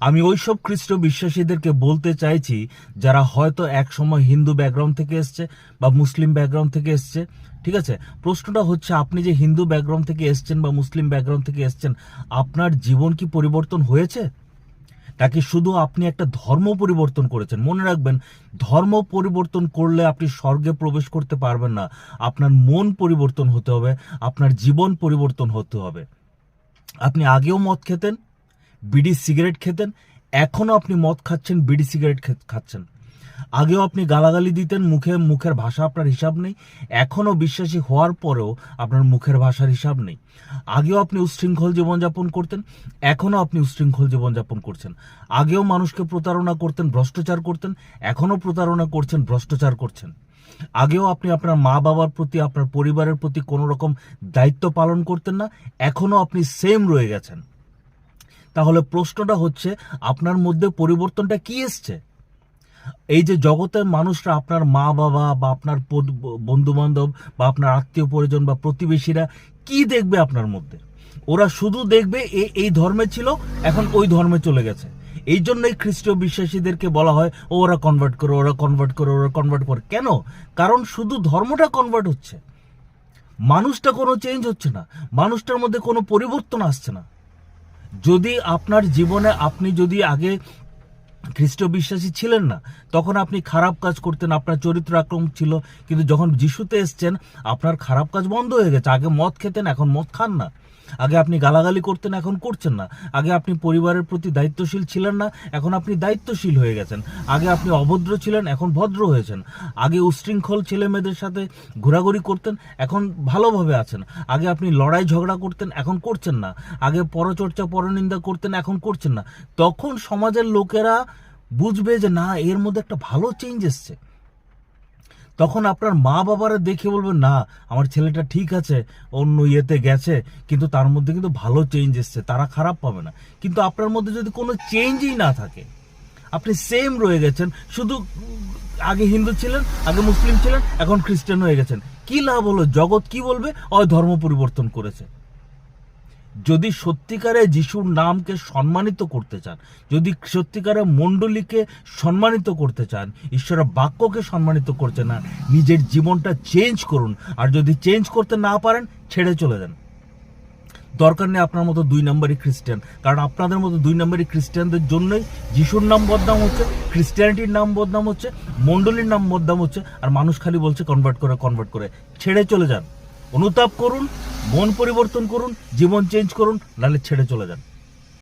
আমি ওইসব খ্রিস্ট বিশ্বাসীদেরকে বলতে চাইছি, যারা হয়তো এক সময় হিন্দু ব্যাকগ্রাউন্ড থেকে এসছে বা মুসলিম ব্যাকগ্রাউন্ড থেকে এসছে, ঠিক আছে? প্রশ্নটা হচ্ছে, আপনি যে হিন্দু ব্যাকগ্রাউন্ড থেকে এসছেন বা মুসলিম ব্যাকগ্রাউন্ড থেকে এসছেন, আপনার জীবন কি পরিবর্তন হয়েছে? নাকি শুধু আপনি একটা ধর্ম পরিবর্তন করেছেন? মনে রাখবেন, ধর্ম পরিবর্তন করলে আপনি স্বর্গে প্রবেশ করতে পারবেন না। আপনার মন পরিবর্তন হতে হবে, আপনার জীবন পরিবর্তন হতে হবে। আপনি আগেও মদ খেতেন বিড়ি সিগারেট খেতেন, এখনও আপনি মদ খাচ্ছেন, বিড়ি সিগারেট খাচ্ছেন। আগেও আপনি গালাগালি দিতেন, মুখে, মুখের ভাষা আপনার হিসাব নেই, এখনও বিশ্বাসী হওয়ার পরেও আপনার মুখের ভাষার হিসাব নেই। আগেও আপনি উচ্ছৃঙ্খল জীবনযাপন করতেন, এখনও আপনি উচ্ছৃঙ্খল জীবনযাপন করছেন। আগেও মানুষকে প্রতারণা করতেন, ভ্রষ্টাচার করতেন, এখনও প্রতারণা করছেন, ভ্রষ্টাচার করছেন। আগেও আপনি আপনার মা বাবার প্রতি, আপনার পরিবারের প্রতি কোনো রকম দায়িত্ব পালন করতেন না, এখনও আপনি সেম রয়ে গেছেন। তাহলে প্রশ্নটা হচ্ছে, আপনার মধ্যে পরিবর্তনটা কি এসছে? এই যে জগতের মানুষরা আপনার মা বাবা বা আপনার বন্ধু বান্ধব বা আপনার আত্মীয় পরিজন বা প্রতিবেশীরা কি দেখবে আপনার মধ্যে? ওরা শুধু দেখবে এ, এই ধর্মে ছিল, এখন ওই ধর্মে চলে গেছে। এই জন্যই খ্রিস্টীয় বিশ্বাসীদেরকে বলা হয়, ও ওরা কনভার্ট করে, ওরা কনভার্ট করে, ওরা কনভার্ট করে। কেন? কারণ শুধু ধর্মটা কনভার্ট হচ্ছে। মানুষটা কোনো চেঞ্জ হচ্ছে না। মানুষটার মধ্যে কোনো পরিবর্তন আসছে না। যদি আপনার জীবনে আপনি যদি আগে খ্রিস্ট বিশ্বাসী ছিলেন না। তখন আপনি খারাপ কাজ করতেন, আপনার চরিত্র আক্রমণ ছিল, কিন্তু যখন যিশুতে এসছেন, আপনার খারাপ কাজ বন্ধ হয়ে গেছে। আগে মদ খেতেন, এখন মদ খান না। আগে আপনি গালাগালি করতেন, এখন করছেন না। আগে আপনি পরিবারের প্রতি দায়িত্বশীল ছিলেন না, এখন আপনি দায়িত্বশীল হয়ে গেছেন। আগে আপনি অভদ্র ছিলেন, এখন ভদ্র হয়েছেন। আগে উশৃঙ্খল ছেলে মেয়েদের সাথে ঘোরাঘুরি করতেন, এখন ভালোভাবে আছেন। আগে আপনি লড়াই ঝগড়া করতেন, এখন করছেন না। আগে পরচর্চা, পরনিন্দা করতেন, এখন করছেন না। তখন সমাজের লোকেরা বুঝবে যে না, এর মধ্যে একটা ভালো চেঞ্জ এসছে। তখন আপনার মা বাবারা দেখে বলবেন না, আমার ছেলেটা ঠিক আছে, অন্য ইয়েতে গেছে, কিন্তু তার মধ্যে কিন্তু ভালো চেঞ্জ এসছে, তারা খারাপ পাবে না। কিন্তু আপনার মধ্যে যদি কোনো চেঞ্জই না থাকে, আপনি সেম রয়ে গেছেন, শুধু আগে হিন্দু ছিলেন, আগে মুসলিম ছিলেন, এখন খ্রিস্টান হয়ে গেছেন। কি লাভ হলো? জগৎ কি বলবে? ও ধর্ম পরিবর্তন করেছে। যদি সত্যিকারে যিশুর নামকে সম্মানিত করতে চান, যদি সত্যিকারে মণ্ডলীকে সম্মানিত করতে চান, ঈশ্বরের বাক্যকে সম্মানিত করতে না নিজের জীবনটা চেঞ্জ করুন। আর যদি চেঞ্জ করতে না পারেন, ছেড়ে চলে যান। দরকার নেই আপনার মতো দুই নম্বরই খ্রিস্টান। কারণ আপনাদের মতো দুই নম্বরই খ্রিস্টানদের জন্যই যিশুর নাম বদনাম হচ্ছে খ্রিস্টিয়ানিটির নাম বদনাম হচ্ছে, মণ্ডলীর নাম বদনাম হচ্ছে, আর মানুষ খালি বলছে, কনভার্ট করে কনভার্ট করে। ছেড়ে চলে যান। অনুতাপ করুন মন পরিবর্তন করুন জীবন চেঞ্জ করুন নাহলে ছেড়ে চলে যান।